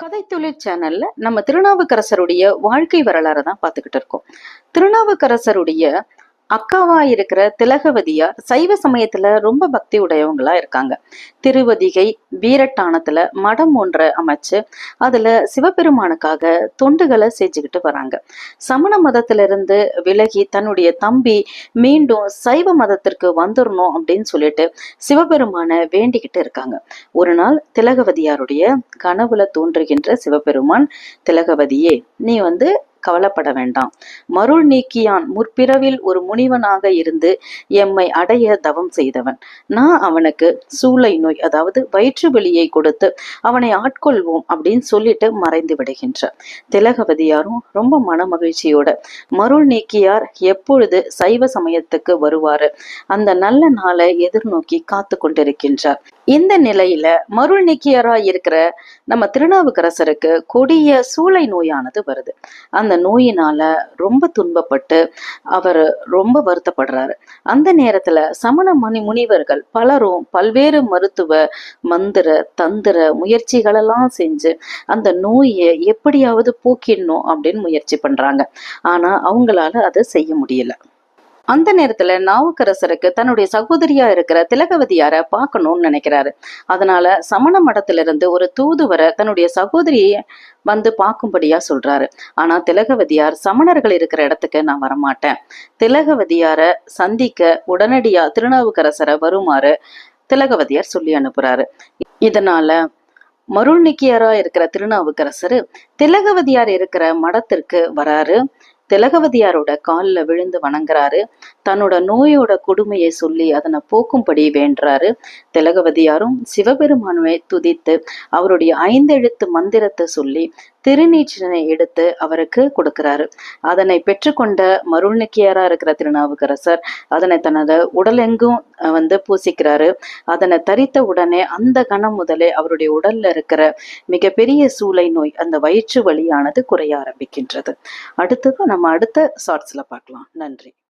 கதை தொழில் சேனல்ல நம்ம திருநாவுக்கரசருடைய வாழ்க்கை வரலாறு தான் பார்த்துக்கிட்டு இருக்கோம். திருநாவுக்கரசருடைய அக்காவா இருக்கிற திலகவதியார் சைவ சமயத்துல ரொம்ப பக்தி உடையவங்களா இருக்காங்க. திருவதிகை வீரட்டானத்துல மடம் ஒன்றை அமைச்சு அதுல சிவபெருமானுக்காக தொண்டுகளை செஞ்சுக்கிட்டு வராங்க. சமண மதத்திலிருந்து விலகி தன்னுடைய தம்பி மீண்டும் சைவ மதத்திற்கு வந்துடணும் அப்படின்னு சொல்லிட்டு சிவபெருமானை வேண்டிக்கிட்டு இருக்காங்க. ஒரு நாள் திலகவதியாருடைய கனவுல தோன்றுகின்ற சிவபெருமான் திலகவதியே நீ வந்து கவலைப்பட வேண்டாம். மருள் நீக்கியான் முற்பிறவில் ஒரு முனிவனாக இருந்து எம்மை அடைய தவம் செய்தவன். நான் அவனுக்கு சூளை நோய் அதாவது வயிற்று வலியை கொடுத்து அவனை ஆட்கொள்வோம் அப்படின்னு சொல்லிட்டு மறைந்து விடுகின்ற திலகவதியாரும் ரொம்ப மன மகிழ்ச்சியோட மருள் நீக்கியார் எப்பொழுது சைவ சமயத்துக்கு வருவாரு? அந்த நல்ல நாளை எதிர்நோக்கி காத்து கொண்டிருக்கின்றார். இந்த நிலையில மருள் நீக்கியரா இருக்கிற நம்ம திருநாவுக்கரசருக்கு கொடிய சூளை நோயானது வருது. அந்த நோயினால ரொம்ப துன்பப்பட்டு அவர் ரொம்ப வருத்தப்படுறாரு. அந்த நேரத்துல சமண மணி முனிவர்கள் பலரும் பல்வேறு மருத்துவ மந்திர தந்திர முயற்சிகளெல்லாம் செஞ்சு அந்த நோயை எப்படியாவது போக்கிடணும் அப்படின்னு முயற்சி பண்றாங்க. ஆனா அவங்களால அதை செய்ய முடியல. அந்த நேரத்துல நாவுக்கரசருக்கு தன்னுடைய சகோதரியா இருக்கிற திலகவதியார பார்க்கணும்னு நினைக்கிறாரு. அதனால சமண மடத்திலிருந்து ஒரு தூதுவரை தன்னுடைய சகோதரியை வந்து பார்க்கும்படியா சொல்றாரு. ஆனா திலகவதியார் சமணர்கள் இருக்கிற இடத்துக்கு நான் வரமாட்டேன். திலகவதியார சந்திக்க உடனடியா திருநாவுக்கரசரை வருமாறு திலகவதியார் சொல்லி அனுப்புறாரு. இதனால மருள்நிக்கியரா இருக்கிற திருநாவுக்கரசர் திலகவதியார் இருக்கிற மடத்திற்கு வராரு. திலகவதியாரோட காலில் விழுந்து வணங்குறாரு. தன்னோட நோயோட கொடுமையை சொல்லி அதனை போக்கும்படி வேண்டுறாரு. திலகவதியாரும் சிவபெருமானுவை துதித்து அவருடைய ஐந்தெழுத்து மந்திரத்தை சொல்லி திருநீச்சனை எடுத்து அவருக்கு கொடுக்கிறாரு. அதனை பெற்றுக்கொண்ட மருள்நிக்கியாரா இருக்கிற திருநாவுக்கரசர் அதனை தனது உடலெங்கும் வந்து பூசிக்கிறாரு. அதனை தரித்த உடனே அந்த கணம் முதலே அவருடைய உடல்ல இருக்கிற மிகப்பெரிய சூளை நோய் அந்த வயிற்று வலியானது குறைய ஆரம்பிக்கின்றது. அடுத்தது நம்ம அடுத்த ஷார்ட்ஸ்ல பார்க்கலாம். நன்றி.